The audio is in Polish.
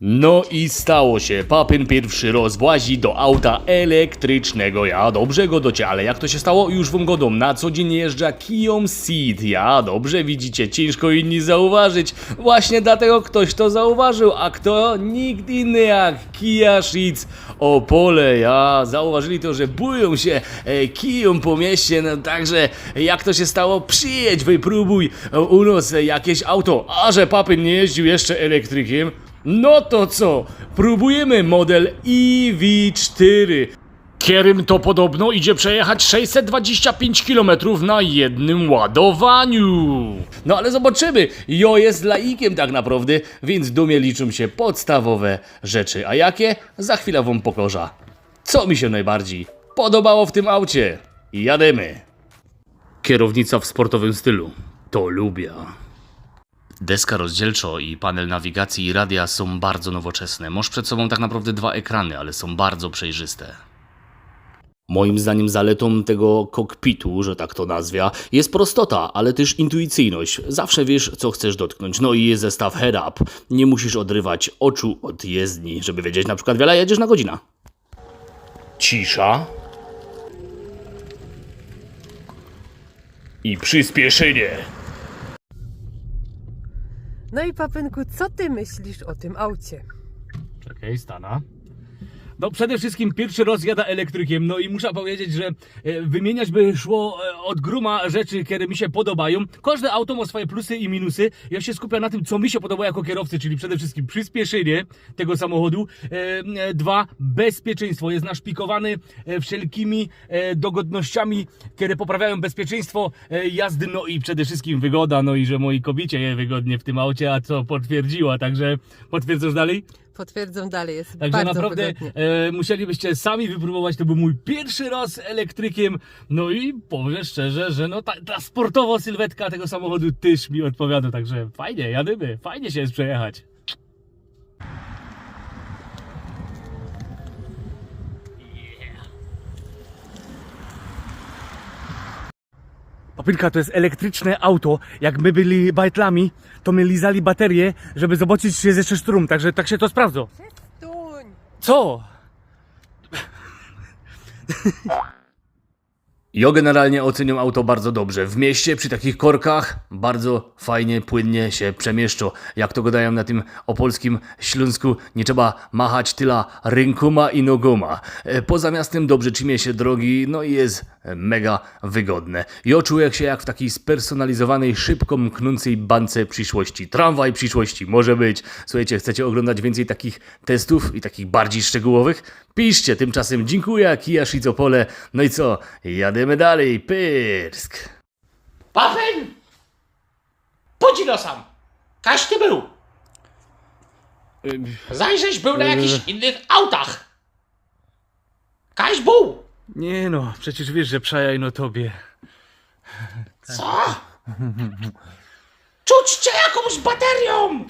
No i stało się. Papyn pierwszy raz włazi do auta elektrycznego. Ja dobrze go docie, ale jak to się stało? Już wam godą. Na co dzień jeżdża Kiją Ceed. Ja dobrze widzicie, ciężko inni zauważyć. Właśnie dlatego ktoś to zauważył, a kto? Nikt inny jak Kia Sheets Opole. Ja zauważyli to, że bują się e, kiją po mieście, no także jak to się stało? Przyjedź, wypróbuj e, u nas jakieś auto. A że papyn nie jeździł jeszcze elektrykiem, no to co? Próbujemy model EV4. Kierym to podobno idzie przejechać 625 km na jednym ładowaniu. No ale zobaczymy. Jo jest laikiem tak naprawdę, więc w dumie liczą się podstawowe rzeczy. A jakie? Za chwilę wam pokorza. Co mi się najbardziej podobało w tym aucie? Jademy. Kierownica w sportowym stylu. To lubię. Deska rozdzielczo i panel nawigacji i radia są bardzo nowoczesne. Masz przed sobą tak naprawdę dwa ekrany, ale są bardzo przejrzyste. Moim zdaniem zaletą tego kokpitu, że tak to nazwia, jest prostota, ale też intuicyjność. Zawsze wiesz, co chcesz dotknąć. No i jest zestaw head up. Nie musisz odrywać oczu od jezdni, żeby wiedzieć na przykład wiele jedziesz na godzinę. Cisza. I przyspieszenie. No i papynku, co ty myślisz o tym aucie? Czekaj, stana. No przede wszystkim pierwszy raz jada elektrykiem, no i muszę powiedzieć, że e, wymieniać by szło e, od gruma rzeczy, które mi się podobają. Każde auto ma swoje plusy i minusy. Ja się skupiam na tym, co mi się podoba jako kierowcy, czyli przede wszystkim przyspieszenie tego samochodu. E, Dwa, bezpieczeństwo. Jest naszpikowany wszelkimi dogodnościami, które poprawiają bezpieczeństwo jazdy, no i przede wszystkim wygoda, no i że moi kobiecie je wygodnie w tym aucie, a co potwierdziła, także potwierdzasz dalej? Potwierdzam dalej, jest Także bardzo naprawdę wygodnie. e, musielibyście sami wypróbować. To był mój pierwszy raz elektrykiem. No i powiem szczerze, że no ta, ta sportowa sylwetka tego samochodu też mi odpowiada. Także fajnie, jadymy. Fajnie się jest przejechać. Papinka to jest elektryczne auto. Jak my byli bajtlami, to my lizali baterię, żeby zobaczyć, czy jest jeszcze strum. Także tak się to sprawdza. Przestań! Co? Jo generalnie oceniam auto bardzo dobrze. W mieście przy takich korkach bardzo fajnie, płynnie się przemieszczą. Jak to gadają na tym opolskim Śląsku, nie trzeba machać tyla rękoma i nogoma. E, Poza miastem dobrze czymie się drogi, no i jest mega wygodne. Jo czuję się jak w takiej spersonalizowanej, szybko mknącej bance przyszłości. Tramwaj przyszłości może być. Słuchajcie, chcecie oglądać więcej takich testów i takich bardziej szczegółowych? Piszcie, tymczasem dziękuję, Kia Szicopole. No i co? Jademy dalej, Pyrsk. Papyn! Pójdź no sam! Kaś ty był! Zajrzeć był na jakichś innych autach! Kaś był! Nie no, przecież wiesz, że przejaj no tobie. Co? Czuć cię jakąś baterią!